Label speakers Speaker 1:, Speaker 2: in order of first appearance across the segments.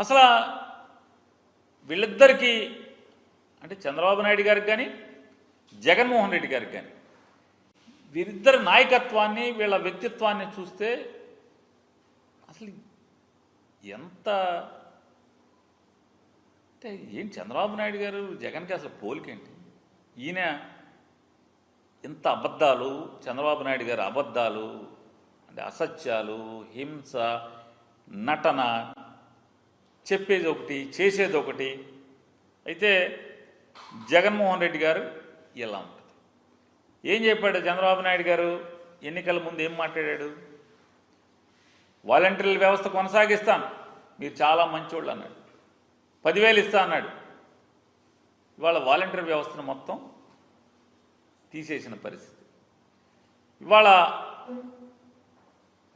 Speaker 1: అసలు వీళ్ళిద్దరికీ అంటే చంద్రబాబు నాయుడు గారికి కానీ జగన్మోహన్ రెడ్డి గారికి కానీ వీరిద్దరి నాయకత్వాన్ని వీళ్ళ వ్యక్తిత్వాన్ని చూస్తే అసలు ఎంత అంటే ఏం చంద్రబాబు నాయుడు గారు జగన్కి అసలు పోలికేంటి? ఈయన ఇంత అబద్ధాలు చంద్రబాబు నాయుడు గారి అబద్ధాలు అంటే అసత్యాలు హింస నటన చెప్పేది ఒకటి చేసేది ఒకటి అయితే జగన్మోహన్ రెడ్డి గారు ఇలా ఉంటుంది. ఏం చెప్పాడు చంద్రబాబు నాయుడు గారు? ఎన్నికల ముందు ఏం మాట్లాడాడు? వాలంటీర్ల వ్యవస్థ కొనసాగిస్తాను. మీరు చాలా మంచోళ్ళు అన్నాడు. పదివేలు ఇస్తా అన్నాడు. ఇవాళ వాలంటీర్ వ్యవస్థను మొత్తం తీసేసిన పరిస్థితి. ఇవాళ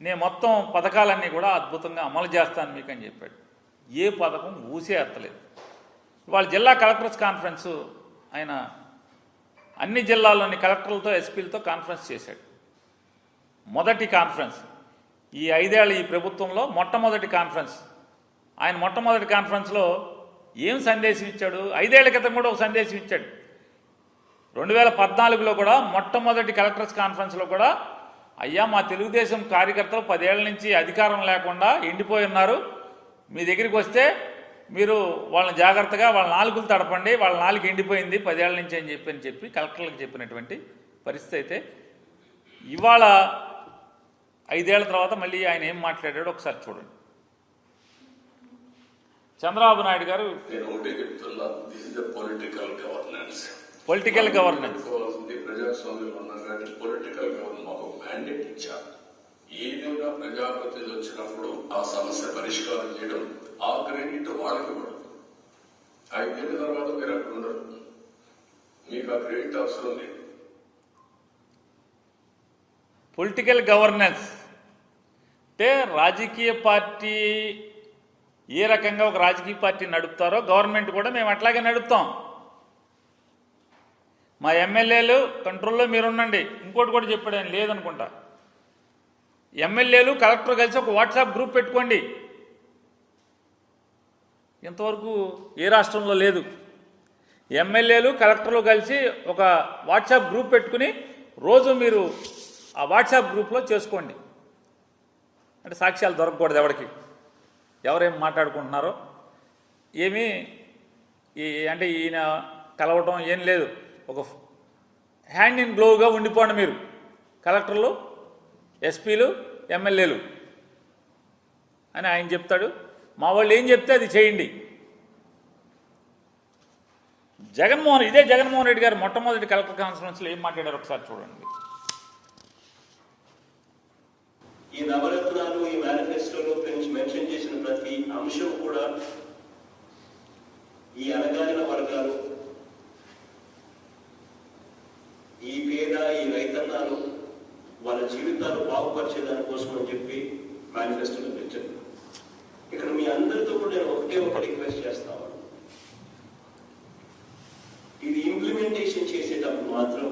Speaker 1: నేను మొత్తం పథకాలన్నీ కూడా అద్భుతంగా అమలు చేస్తాను మీకు అని చెప్పాడు. ఏ పథకం ఊసే ఎత్తలేదు వాళ్ళ జిల్లా కలెక్టర్స్ కాన్ఫరెన్స్ ఆయన అన్ని జిల్లాల్లోని కలెక్టర్లతో ఎస్పీలతో కాన్ఫరెన్స్ చేశాడు. మొదటి కాన్ఫరెన్స్. ఈ ఐదేళ్ళ ఈ ప్రభుత్వంలో మొట్టమొదటి కాన్ఫరెన్స్. ఆయన మొట్టమొదటి కాన్ఫరెన్స్లో ఏం సందేశం ఇచ్చాడు? ఐదేళ్ళ క్రితం కూడా ఒక సందేశం ఇచ్చాడు. రెండు వేల పద్నాలుగులో కూడా మొట్టమొదటి కలెక్టర్స్ కాన్ఫరెన్స్లో కూడా అయ్యా మా తెలుగుదేశం కార్యకర్తలు పదేళ్ళ నుంచి అధికారం లేకుండా ఎండిపోయి ఉన్నారు. మీ దగ్గరికి వస్తే మీరు వాళ్ళని జాగ్రత్తగా వాళ్ళ నాలుగులు తడపండి వాళ్ళ నాలుగు ఎండిపోయింది పదేళ్ళ నుంచి అని చెప్పి అని చెప్పి కలెక్టర్లకు చెప్పినటువంటి పరిస్థితి అయితే ఇవాళ ఐదేళ్ళ తర్వాత మళ్ళీ ఆయన ఏం మాట్లాడాడో ఒకసారి చూడండి. చంద్రబాబు నాయుడు గారు
Speaker 2: పొలిటికల్ గవర్నెన్స్
Speaker 1: పొలిటికల్
Speaker 2: ప్రజాస్వామ్యం ఏదైనా ప్రజాప్రతినిధి వచ్చినప్పుడు ఆ సమస్య పరిష్కారం చేయడం ఆ క్రెడిట్ వాళ్ళకి ఇవ్వడం. ఐదేళ్ళ తర్వాత మీరు అక్కడ ఉండరు మీకు ఆ క్రెడిట్ అవసరం లేదు.
Speaker 1: పొలిటికల్ గవర్నెన్స్ అంటే రాజకీయ పార్టీ ఏ రకంగా ఒక రాజకీయ పార్టీ నడుపుతారో గవర్నమెంట్ కూడా మేము అట్లాగే నడుపుతాం. మా ఎమ్మెల్యేలు కంట్రోల్లో మీరు ఉండండి ఇంకోటి కూడా చెప్పాడు ఆయన లేదనుకుంటా. ఎమ్మెల్యేలు కలెక్టర్ కలిసి ఒక వాట్సాప్ గ్రూప్ పెట్టుకోండి. ఇంతవరకు ఏ రాష్ట్రంలో లేదు. ఎమ్మెల్యేలు కలెక్టర్లు కలిసి ఒక వాట్సాప్ గ్రూప్ పెట్టుకుని రోజు మీరు ఆ వాట్సాప్ గ్రూప్లో చేసుకోండి. అంటే సాక్ష్యాలు దొరకకూడదు ఎవరికి. ఎవరేం మాట్లాడుకుంటున్నారో. ఏమీ ఈ అంటే ఈయన కలవటం ఏం లేదు. ఒక హ్యాండ్ ఇన్ గ్లోవ్గా ఉండిపోండి మీరు. కలెక్టర్లు ఎస్పీలు ఎమ్మెల్యేలు. అని ఆయన చెప్తాడు. మా వాళ్ళు ఏం చెప్తే అది చేయండి. జగన్మోహన్ ఇదే జగన్మోహన్ రెడ్డి గారు మొట్టమొదటి కలెక్టర్ కాన్ఫరెన్స్లో ఏం మాట్లాడారు ఒకసారి చూడండి.
Speaker 3: ఈ నవరత్నాలు ఈ మేనిఫెస్టోలో మెన్షన్ చేసిన ప్రతి అంశం కూడా ఈ అణగారిన వర్గాలు ఈ పేద ఈ రైతన్నాలు వాళ్ళ జీవితాలు బాగుపరిచే దానికోసం అని చెప్పి మేనిఫెస్టోలో పెట్టారు. ఇక్కడ మీ అందరితో కూడా నేను ఒకటే ఒక రిక్వెస్ట్ చేస్తాను ఇది ఇంప్లిమెంటేషన్ చేసేటప్పుడు మాత్రం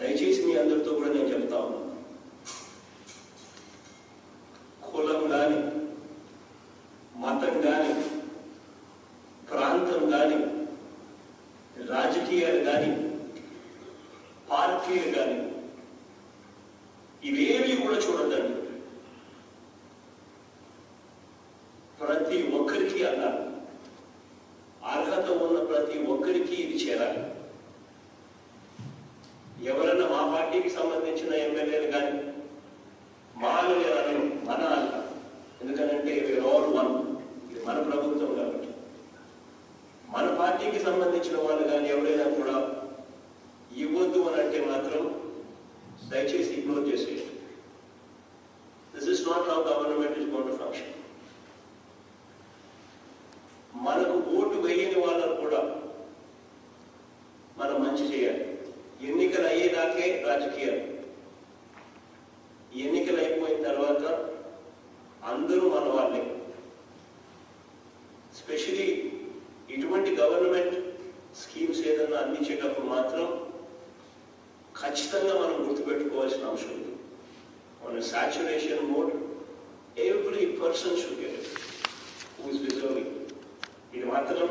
Speaker 3: దయచేసి మీ అందరితో కూడా నేను చెప్తా ఉన్నాను. కులం కానీ మతం కానీ ప్రాంతం కానీ రాజకీయాలు కానీ పార్టీలు కానీ ప్రతి ఒక్కరికి అన్నారు. అర్హత ఉన్న ప్రతి ఒక్కరికి ఇది చేరాలి. ఎవరన్నా మా పార్టీకి సంబంధించిన ఎమ్మెల్యేలు కానీ మాలు అనను మన అన్న ఎందుకనంటే ఆల్ వన్ ఇది మన ప్రభుత్వం కాబట్టి. మన పార్టీకి సంబంధించిన వాళ్ళు కానీ ఎవరైనా కూడా ఇవ్వద్దు అని అంటే మాత్రం దయచేసి ఇగ్నోర్ చేసేయండి. This is not how government అయ్యేదాకే రాజకీయాలు ఎన్నికలు అయిపోయిన తర్వాత అందరూ మన వాళ్ళే స్పెషలీ ఇటువంటి గవర్నమెంట్ స్కీమ్స్ ఏదన్నా అందించేటప్పుడు మాత్రం ఖచ్చితంగా మనం గుర్తుపెట్టుకోవాల్సిన అవసరం ఉంది. మన saturation mode every person should get deserving ఇది మాత్రం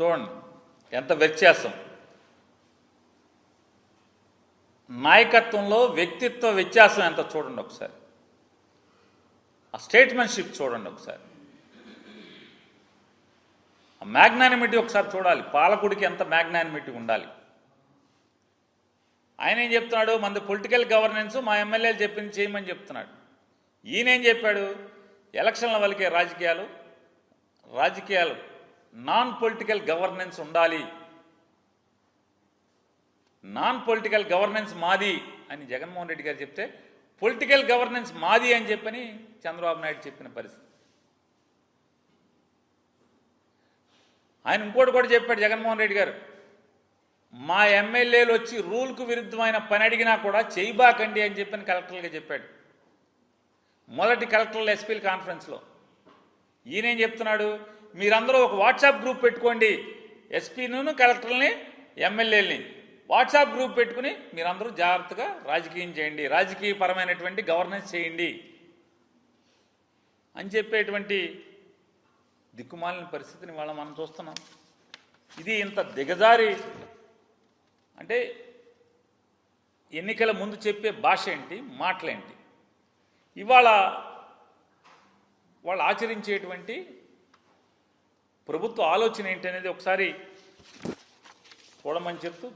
Speaker 1: చూడండి ఎంత వ్యత్యాసం. నాయకత్వంలో వ్యక్తిత్వ వ్యత్యాసం ఎంత చూడండి ఒకసారి. ఆ స్టేట్మెంట్షిప్ చూడండి ఒకసారి. ఆ మ్యాగ్నానిమిటీ ఒకసారి చూడాలి. పాలకుడికి ఎంత మ్యాగ్నానిమిటీ ఉండాలి. ఆయన ఏం చెప్తున్నాడు? మనది పొలిటికల్ గవర్నెన్స్ మా ఎమ్మెల్యేలు చెప్పింది చేయమని చెప్తున్నాడు. ఈయనేం చెప్పాడు? ఎలక్షన్ల వలకే రాజకీయాలు రాజకీయాలు నాన్ పొలిటికల్ గవర్నెన్స్ ఉండాలి. నాన్ పొలిటికల్ గవర్నెన్స్ మాది అని జగన్మోహన్ రెడ్డి గారు చెప్తే పొలిటికల్ గవర్నెన్స్ మాది అని చెప్పని చంద్రబాబు నాయుడు చెప్పిన పరిస్థితి. ఆయన ఇంకోటి కూడా చెప్పాడు జగన్మోహన్ రెడ్డి గారు మా ఎమ్మెల్యేలు వచ్చి రూల్కు విరుద్ధమైన పని అడిగినా కూడా చేయబాకండి అని చెప్పని కలెక్టర్గా చెప్పాడు. మొదటి కలెక్టర్ల ఎస్పీల కాన్ఫరెన్స్లో. ఈయనేం చెప్తున్నాడు మీరందరూ ఒక వాట్సాప్ గ్రూప్ పెట్టుకోండి. ఎస్పీను కలెక్టర్ని ఎమ్మెల్యేలని. వాట్సాప్ గ్రూప్ పెట్టుకుని మీరందరూ జాగ్రత్తగా రాజకీయం చేయండి. రాజకీయపరమైనటువంటి గవర్నెన్స్ చేయండి. అని చెప్పేటువంటి దిక్కుమాలిన పరిస్థితిని వాళ్ళ మనం చూస్తున్నాం. ఇది ఇంత దిగజారి అంటే ఎన్నికల ముందు చెప్పే భాష ఏంటి? మాటలేంటి? ఇవాళ వాళ్ళు ఆచరించేటువంటి ప్రభుత్వ ఆలోచన ఏంటి అనేది ఒకసారి చూడమని చెప్తూ